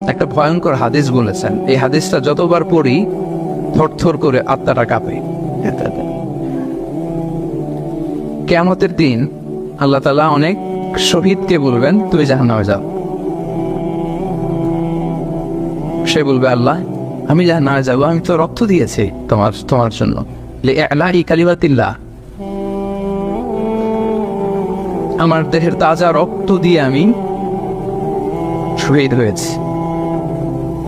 একটা ভয়ঙ্কর হাদিস বলেছেন। এই হাদিসটা যতবার পড়ি, থরথর করে আত্মাটা কাঁপে। কেয়ামতের দিন আল্লাহ তালা অনেক শহীদকে বলবেন, তুমি জাহান্নামে যাও। সে বলবে, আল্লাহ, আমি জাহান্নামে যাব, আমি তো রক্ত দিয়েছি তোমার তোমার জন্য। আমার দেহের তাজা রক্ত দিয়ে আমি শহীদ হয়েছি।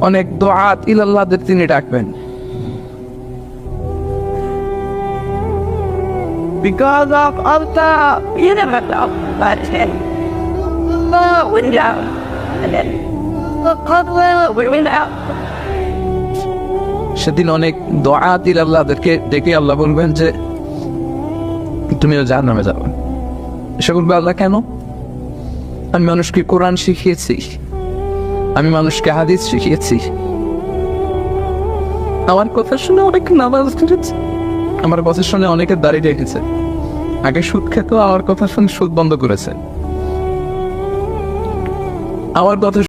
অনেক দোয়াত ইলাল্লাহদের তিনি ডাকবেন Because of Allah, you never know. Oh. And then, oh, went out. সেদিন অনেক দোয়াত ইলাল্লাহদেরকে ডেকে আল্লাহ বলবেন যে তুমিও যার নামে যাবে সে বলবে আল্লাহ কেন আমি মানুষকে কোরআন শিখিয়েছি আমি মানুষকে হাদিস শিখিয়েছি। আমার কথা শুনে অনেক নামাজ করেছে আমার কথা শুনে অনেকে দাড়ি রেখেছে। আগে সুদ খেত, আমার কথা শুনে সুদ বন্ধ করেছে। আমার কথা